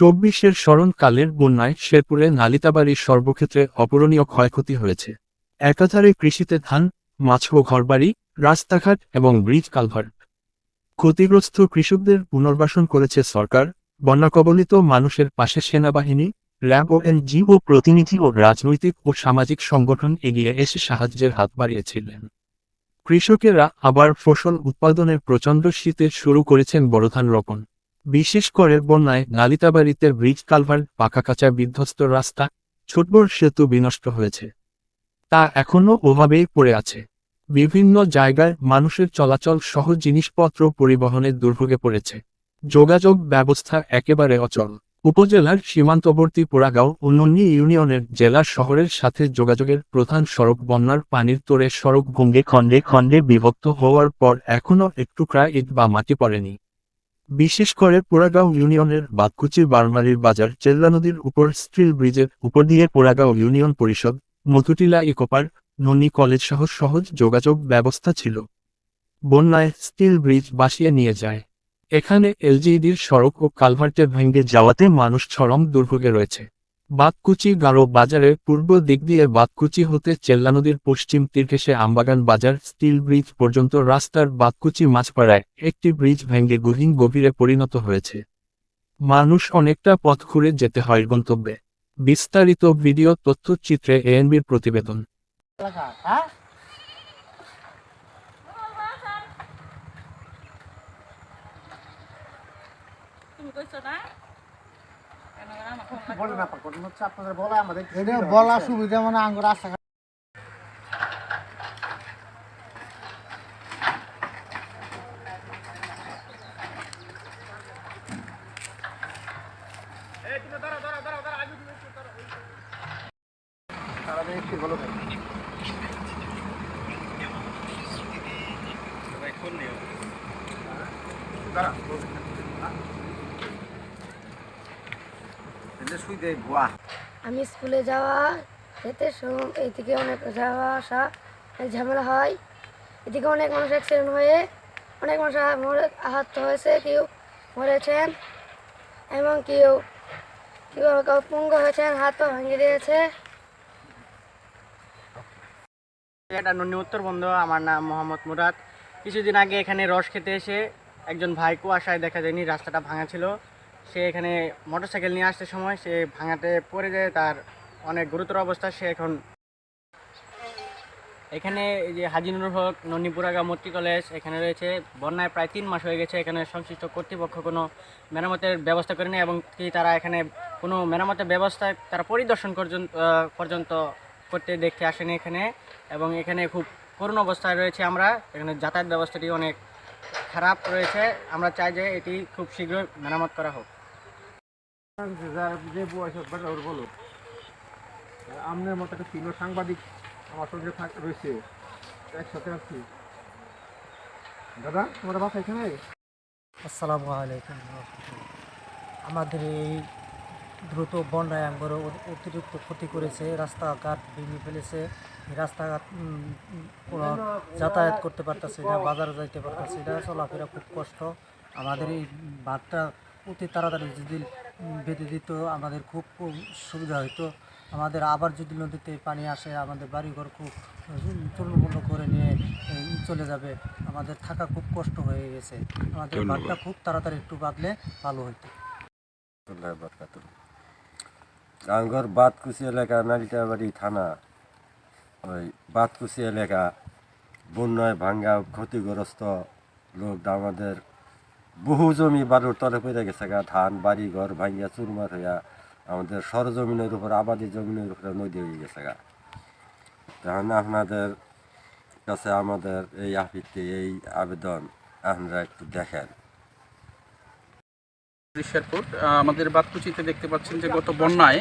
চব্বিশের স্মরণকালের বন্যায় শেরপুরে নালিতাবাড়ির সর্বক্ষেত্রে অপূরণীয় ক্ষয়ক্ষতি হয়েছে। একাধারে কৃষিতে ধান, মাছ ও ঘরবাড়ি, রাস্তাঘাট এবং ব্রিজ কালভার্ট ক্ষতিগ্রস্ত কৃষকদের পুনর্বাসন করেছে সরকার। বন্যা কবলিত মানুষের পাশে সেনাবাহিনী, র্যাব ও এনজিও, প্রতিনিধি ও রাজনৈতিক ও সামাজিক সংগঠন এগিয়ে এসে সাহায্যের হাত বাড়িয়েছিলেন। কৃষকেরা আবার ফসল উৎপাদনের প্রচণ্ড শীতে শুরু করেছেন বড়ধান রোপণ। বিশেষ করে বন্যায় নালিতাবাড়িতে ব্রিজ কালভার পাকা কাঁচা বিধ্বস্ত রাস্তা, ছোটবড় সেতু বিনষ্ট হয়েছে। তা এখনও ওভাবেই পড়ে আছে। বিভিন্ন জায়গায় মানুষের চলাচল সহ জিনিসপত্র পরিবহনের দুর্ভোগে পড়েছে। যোগাযোগ ব্যবস্থা একেবারে অচল। উপজেলার সীমান্তবর্তী পোড়াগাঁও উন্নয়নী ইউনিয়নের জেলা শহরের সাথে যোগাযোগের প্রধান সড়ক বন্যার পানির তোরে সড়ক ভঙ্গে খণ্ডে খণ্ডে বিভক্ত হওয়ার পর এখনও একটু প্রায় ইট বা মাটি পড়েনি। বিশেষ করে পোড়াগাঁও ইউনিয়নের বাদকুচি বারমারির বাজার চেল্লা নদীর উপর স্টিল ব্রিজের উপর দিয়ে পোড়াগাঁও ইউনিয়ন পরিষদ মধুটিলা ইকোপার ননী কলেজ সহ সহজ যোগাযোগ ব্যবস্থা ছিল। বন্যায় স্টিল ব্রিজ বাসিয়ে নিয়ে যায়। এখানে এলজিইডির সড়ক ও কালভার্টে ভেঙে যাওয়াতে মানুষ চরম দুর্ভোগে রয়েছে। বাতকুচি গারো বাজারের পূর্ব দিক দিয়ে বাতকুচি হতে চেল্লা নদীর পশ্চিম তীর ঘেঁষে আমবাগান বাজার, স্টিল ব্রিজ পর্যন্ত রাস্তার বাতকুচি মাঝপাড়ায় একটি ব্রিজ ভেঙে গহীন গভীরে পরিণত হয়েছে। মানুষ অনেকটা পথ ঘুরে যেতে হয় গন্তব্যে। বিস্তারিত ভিডিও তথ্যচিত্রে এএনবির প্রতিবেদন। তুমি কইছো না কেন ওরা আমাকে ফোন বলে সুবিধা মানে আঙ্গুর ভাই দাঁড়া, আমি স্কুলে যাওয়া যেতে এইদিকে অনেক যাওয়া আসা অনেক ঝামেলা হয়। এদিকে অনেক মানুষ অ্যাক্সিডেন্ট হয়ে অনেক মানুষ মরে- আহত হয়েছে কেউ মরেছেন এবং কেউ কেউ কেউ পঙ্গু হয়েছেন হাত পা ভেঙে দিয়েছে। এটা নন্নি উত্তরবঙ্গ আমার নাম মোহাম্মদ মুরাদ। কিছুদিন আগে এখানে রস খেতে এসে একজন ভাই কুয়াশায় দেখা যায়নি রাস্তাটা ভাঙা ছিল। সে এখানে মোটরসাইকেল নিয়ে আসতে সময় সে ভাঙাতে পড়ে যায়, তার অনেক গুরুতর অবস্থা, সে এখন এখানে এই যে হাজি নুরুল হক নন্নিপুরাগা মূর্তি কলেজ, এখানে রয়েছে। বন্যায় প্রায় তিন মাস হয়ে গেছে এখানে সংশ্লিষ্ট কর্তৃপক্ষ কোনো মেরামতের ব্যবস্থা করেনি এবং কি তারা এখানে কোনো মেরামতের ব্যবস্থা তারা পরিদর্শন পর্যন্ত করতে দেখতে আসেনি এখানে। এবং এখানে খুব করুণ অবস্থায় রয়েছে আমরা। এখানে যাতায়াত ব্যবস্থাটি অনেক খারাপ রয়েছে। আমরা চাই যে এটি খুব শীঘ্রই মেরামত করা হোক। যে বয়স ওর বলো আমনের মতো একটা তিনও সাংবাদিক আমার সঙ্গে রয়েছে। একসাথে আছি। দাদা তোমার বাসা এখানে? আসসালামু আলাইকুম। আমাদের এই দ্রুত বন্যায় আমরা অতিরিক্ত ক্ষতি করেছে রাস্তাঘাট ভেঙে ফেলেছে রাস্তাঘাট যাতায়াত করতে পারতেছি না বাজারে যাইতে পারতেছি না চলাফেরা খুব কষ্ট। আমাদের এই বাঁধটা অতি তাড়াতাড়ি যদি বেঁধে দিত আমাদের খুব খুব সুবিধা হতো আমাদের আবার যদি নদীতে পানি আসে আমাদের বাড়িঘর খুব চূর্ণপূর্ণ করে নিয়ে চলে যাবে। আমাদের থাকা খুব কষ্ট হয়ে গেছে। আমাদের বাঁধটা খুব তাড়াতাড়ি একটু বাঁধলে ভালো হতো গাঙ্গর বাতকুচি এলাকা নালিতাবাড়ি থানা, ওই বাতকুচি এলাকা, বন্যায় ভাঙ্গা, ক্ষতিগ্রস্ত লোক আমাদের বহু জমি বালুর তলে পড়ে গেছে গা, ধান, বাড়ি ঘর ভাঙ্গিয়া, চুরমার হইয়া আমাদের সরজমিনের উপর, আবাদি জমিনের উপরে নদী হয়ে গেছে গা। তখন আপনাদের কাছে আমাদের এই আপিতে এই আবেদন, আপনারা একটু দেখেন। শেরপুর আমাদের বাতকুচিতে দেখতে পাচ্ছেন যে গত বন্যায়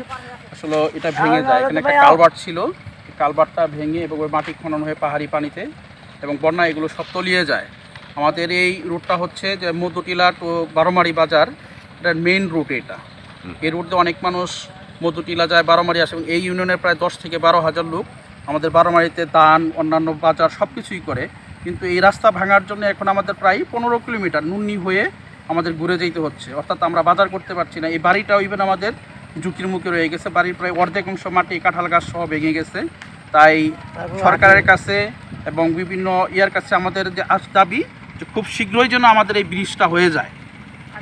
আসলে এটা ভেঙে যায়। এখানে একটা কালভার্ট ছিল। এই কালভার্টটা ভেঙে এবং ওই মাটি খনন হয়ে পাহাড়ি পানিতে এবং বন্যায় এগুলো সব তলিয়ে যায়। আমাদের এই রুটটা হচ্ছে যে মধুটিলা টু বারোমারি বাজার। এটার মেইন রুট এটা। এই রুট দিয়ে অনেক মানুষ মধুটিলা যায় বারোমারি আসে এবং এই ইউনিয়নের প্রায় দশ থেকে বারো হাজার লোক আমাদের বারোমারিতে দান অন্যান্য বাজার সব কিছুই করে। কিন্তু এই রাস্তা ভাঙার জন্য এখন আমাদের প্রায় পনেরো কিলোমিটার নুন্নি হয়ে আমাদের ঘুরে যেতে হচ্ছে। অর্থাৎ আমরা বাজার করতে পারছি না। এই বাড়িটাও ইভেন আমাদের ঝুঁকির মুখে রয়ে গেছে। বাড়ির প্রায় অর্ধেক অংশ মাটি কাঁঠাল গাছ সহ ভেঙে গেছে। তাই সরকারের কাছে এবং বিভিন্ন ইয়ার কাছে আমাদের যে আজ দাবি যে খুব শীঘ্রই যেন আমাদের এই ব্রিজটা হয়ে যায়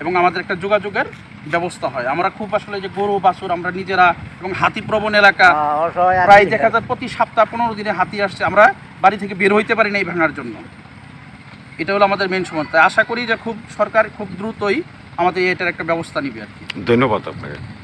এবং আমাদের একটা যোগাযোগের ব্যবস্থা হয়। আমরা খুব আসলে যে গরু বাছুর আমরা নিজেরা এবং হাতিপ্রবণ এলাকা প্রায় দেখা যায় প্রতি সপ্তাহ পনেরো দিনে হাতি আসছে। আমরা বাড়ি থেকে বের হইতে পারি না এই ভাঙার জন্য। এটা হলো আমাদের মেন সমস্যা। আশা করি যে খুব সরকার খুব দ্রুতই আমাদের এটার একটা ব্যবস্থা নিবে আর কি। ধন্যবাদ আপনাকে।